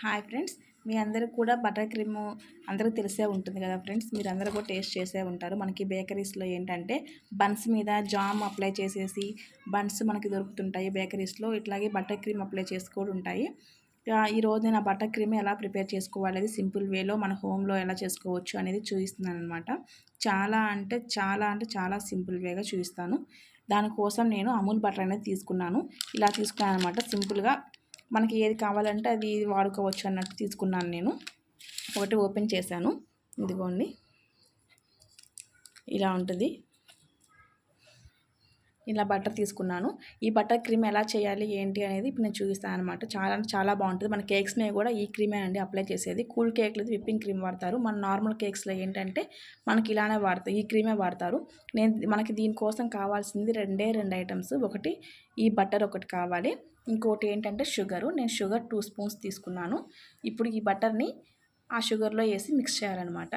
Hi friends మీ అందరికి కూడా butter cream అందరికీ తెలిసే ఉంటుంది కదా ఫ్రెండ్స్ మీరు అందరూ కూడా టేస్ట్ చేసే ఉంటారు. మనకి బేకరీస్లో ఏంటంటే బన్స్ మీద జామ్ అప్లై చేసేసి బన్స్ మనకి దొరుకుతుంటాయి బేకరీస్లో. ఇట్లాగే బటర్ క్రీమ్ అప్లై చేసి కూడా ఉంటాయి. ఈరోజు నేను ఆ బటర్ క్రీమ్ ఎలా ప్రిపేర్ చేసుకోవాలి సింపుల్ వేలో మన హోమ్లో ఎలా చేసుకోవచ్చు అనేది చూపిస్తున్నాను అనమాట చాలా అంటే చాలా అంటే చాలా సింపుల్ వేగా చూపిస్తాను. దానికోసం నేను అమూల్ బటర్ అనేది తీసుకున్నాను. ఇలా తీసుకున్నాను అనమాట సింపుల్గా మనకి ఏది కావాలంటే అది వాడుకోవచ్చు అన్నట్టు తీసుకున్నాను నేను. ఒకటి ఓపెన్ చేశాను. ఇదిగోండి. ఇలా ఉంటుంది. ఇలా బటర్ తీసుకున్నాను. ఈ బటర్ క్రీమ్ ఎలా చేయాలి ఏంటి అనేది ఇప్పుడు నేను చూపిస్తాను అనమాట చాలా అంటే చాలా బాగుంటుంది. మన కేక్స్ మీద కూడా ఈ క్రీమే అండి అప్లై చేసేది. కూల్ కేక్లు విప్పింగ్ క్రీమ్ వాడతారు. మన నార్మల్ కేక్స్లో ఏంటంటే మనకి ఇలానే వాడతారు ఈ క్రీమే వాడతారు. నేను మనకి దీనికోసం కావాల్సింది రెండే రెండు ఐటమ్స్. ఒకటి ఈ బటర్ ఒకటి కావాలి. ఇంకోటి ఏంటంటే షుగరు. నేను షుగర్ టూ స్పూన్స్ తీసుకున్నాను. ఇప్పుడు ఈ బటర్ని ఆ షుగర్లో వేసి మిక్స్ చేయాలన్నమాట.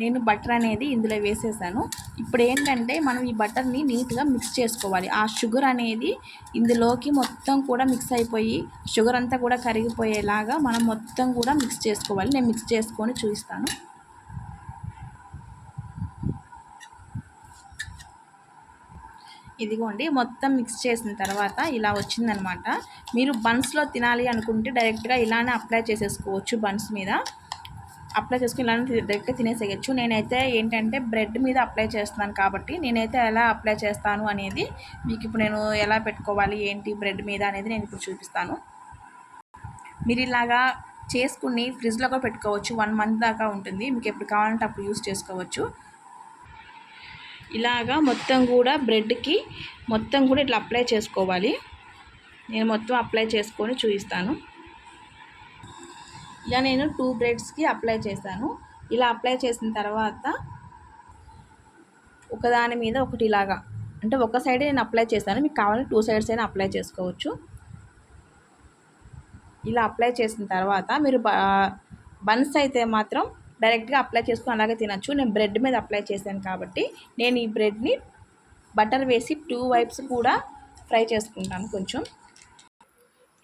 నేను బటర్ అనేది ఇందులో వేసేసాను. ఇప్పుడు ఏంటంటే మనం ఈ బటర్ని నీట్గా మిక్స్ చేసుకోవాలి. ఆ షుగర్ అనేది ఇందులోకి మొత్తం కూడా మిక్స్ అయిపోయి షుగర్ అంతా కూడా కరిగిపోయేలాగా మనం మొత్తం కూడా మిక్స్ చేసుకోవాలి. నేను మిక్స్ చేసుకొని చూపిస్తాను. ఇదిగోండి మొత్తం మిక్స్ చేసిన తర్వాత ఇలా వచ్చిందనమాట. మీరు బన్స్లో తినాలి అనుకుంటే డైరెక్ట్గా ఇలానే అప్లై చేసేసుకోవచ్చు బన్స్ మీద. అప్లై చేసుకుని ఇలానే డైరెక్ట్గా తినేసేయచ్చు. నేనైతే ఏంటంటే బ్రెడ్ మీద అప్లై చేస్తున్నాను కాబట్టి నేనైతే ఎలా అప్లై చేస్తాను అనేది మీకు ఇప్పుడు నేను ఎలా పెట్టుకోవాలి ఏంటి బ్రెడ్ మీద అనేది నేను ఇప్పుడు చూపిస్తాను. మీరు ఇలాగా చేసుకుని ఫ్రిడ్జ్లో కూడా పెట్టుకోవచ్చు. వన్ మంత్ దాకా ఉంటుంది. మీకు ఎప్పుడు కావాలంటే అప్పుడు యూస్ చేసుకోవచ్చు. ఇలాగా మొత్తం కూడా బ్రెడ్కి మొత్తం కూడా ఇట్లా అప్లై చేసుకోవాలి. నేను మొత్తం అప్లై చేసుకొని చూపిస్తాను. ఇలా నేను టూ బ్రెడ్స్కి అప్లై చేశాను. ఇలా అప్లై చేసిన తర్వాత ఒకదాని మీద ఒకటి ఇలాగా అంటే ఒక సైడే నేను అప్లై చేస్తాను మీకు కావాలంటే టూ సైడ్స్ అయినా అప్లై చేసుకోవచ్చు. ఇలా అప్లై చేసిన తర్వాత మీరు బన్స్ అయితే మాత్రం డైరెక్ట్గా అప్లై చేసుకుని అలాగే తినచ్చు. నేను బ్రెడ్ మీద అప్లై చేశాను కాబట్టి నేను ఈ బ్రెడ్ని బటర్ వేసి టూ వైప్స్ కూడా ఫ్రై చేసుకుంటాను కొంచెం.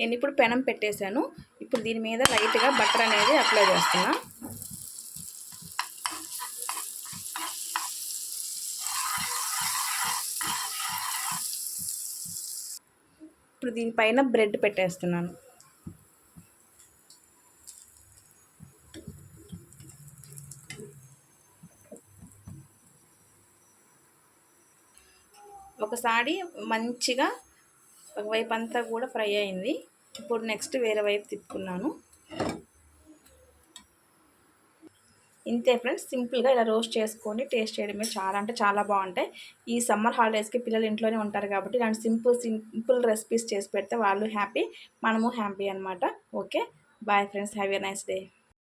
నేను ఇప్పుడు పెనం పెట్టేశాను. ఇప్పుడు దీని మీద లైట్గా బటర్ అనేది అప్లై చేస్తున్నా. ఇప్పుడు దీనిపైన బ్రెడ్ పెట్టేస్తున్నాను. ఒకసారి మంచిగా ఒకవైపు అంతా కూడా ఫ్రై అయింది. ఇప్పుడు నెక్స్ట్ వేరే వైపు తిప్పుకున్నాను. ఇంతే ఫ్రెండ్స్ సింపుల్గా ఇలా రోస్ట్ చేసుకొని టేస్ట్ చేయడమే చాలా అంటే చాలా బాగుంటాయి. ఈ సమ్మర్ హాలిడేస్కి పిల్లలు ఇంట్లోనే ఉంటారు కాబట్టి ఇలాంటి సింపుల్ సింపుల్ రెసిపీస్ చేసి పెడితే వాళ్ళు హ్యాపీ మనము హ్యాపీ అనమాట okay bye friends have a nice day.